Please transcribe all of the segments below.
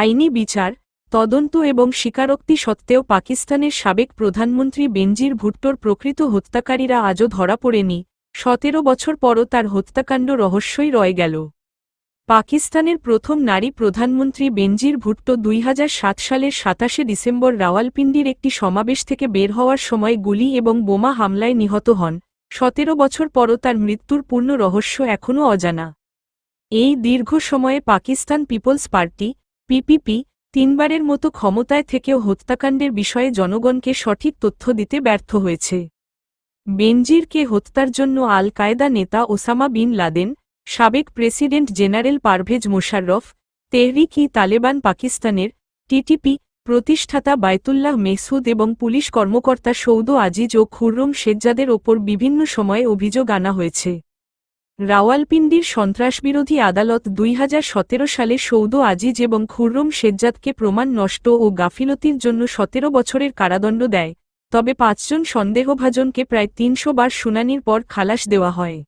আইনি বিচার, তদন্ত এবং স্বীকারোক্তি সত্ত্বেও পাকিস্তানের সাবেক প্রধানমন্ত্রী বেনজির ভুট্টোর প্রকৃত হত্যাকারীরা আজও ধরা পড়েনি। সতেরো বছর পরও তার হত্যাকাণ্ড রহস্যই রয়ে গেল। পাকিস্তানের প্রথম নারী প্রধানমন্ত্রী বেনজির ভুট্টো দুই হাজার সাত সালের সাতাশে ডিসেম্বর রাওয়ালপিন্ডির একটি সমাবেশ থেকে বের হওয়ার সময় গুলি এবং বোমা হামলায় নিহত হন। সতেরো বছর পরও তার মৃত্যুর পূর্ণ রহস্য এখনও অজানা। এই দীর্ঘ সময়ে পাকিস্তান পিপলস পার্টি পিপিপি তিনবারের মতো ক্ষমতায় থেকেও হত্যাকাণ্ডের বিষয়ে জনগণকে সঠিক তথ্য দিতে ব্যর্থ হয়েছে। বেনজিরকে হত্যার জন্য আল কায়দা নেতা ওসামা বিন লাদেন, সাবেক প্রেসিডেন্ট জেনারেল পারভেজ মোশাররফ, তেহরিক ই তালেবান পাকিস্তানের টিটিপি প্রতিষ্ঠাতা বায়তুল্লাহ মেসুদ এবং পুলিশ কর্মকর্তা সৌদ আজিজ ও খুররম শেজ্জাদের ওপর বিভিন্ন সময়ে অভিযোগ আনা হয়েছে। রাওয়ালপিন্ডির সন্ত্রাসবিরোধী আদালত দুই হাজার সতেরো সালে সৌদ আজিজ এবং খুররম শেজ্জাদকে প্রমাণ নষ্ট ও গাফিলতির জন্য সতেরো বছরের কারাদণ্ড দেয়, তবে পাঁচজন সন্দেহভাজনকে প্রায় তিনশো বার শুনানির পর খালাস দেওয়া হয়।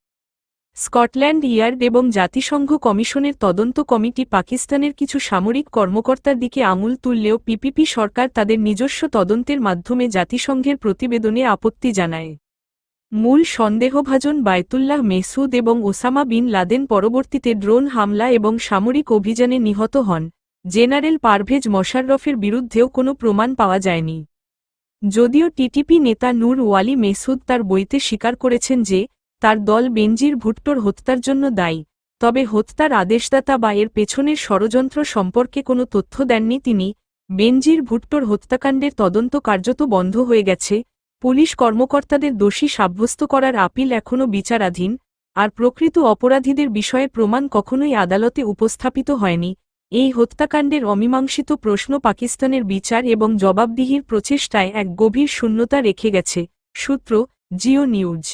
স্কটল্যান্ড ইয়ার্ড এবং জাতিসংঘ কমিশনের তদন্ত কমিটি পাকিস্তানের কিছু সামরিক কর্মকর্তার দিকে আঙুল তুললেও পিপিপি সরকার তাদের নিজস্ব তদন্তের মাধ্যমে জাতিসংঘের প্রতিবেদনে আপত্তি জানায়। মূল সন্দেহভাজন বায়তুল্লাহ মেসুদ এবং ওসামা বিন লাদেন পরবর্তীতে ড্রোন হামলা এবং সামরিক অভিযানে নিহত হন। জেনারেল পারভেজ মশাররফের বিরুদ্ধেও কোনো প্রমাণ পাওয়া যায়নি। যদিও টিটিপি নেতা নূর ওয়ালি মেসুদ তার বইতে স্বীকার করেছেন যে, তার দল বেনজির ভুট্টোর হত্যার জন্য দায়ী, তবে হত্যার আদেশদাতা বা এর পেছনের ষড়যন্ত্র সম্পর্কে কোনো তথ্য দেননি তিনি। বেনজির ভুট্টোর হত্যাকাণ্ডের তদন্ত কার্যত বন্ধ হয়ে গেছে পুলিশ কর্মকর্তাদের দোষী সাব্যস্ত করার আপিল এখনও বিচারাধীন, আর প্রকৃত অপরাধীদের বিষয়ে প্রমাণ কখনোই আদালতে উপস্থাপিত হয়নি। এই হত্যাকাণ্ডের অমীমাংসিত প্রশ্ন পাকিস্তানের বিচার এবং জবাবদিহির প্রচেষ্টায় এক গভীর শূন্যতা রেখে গেছে। সূত্র, জিও নিউজ।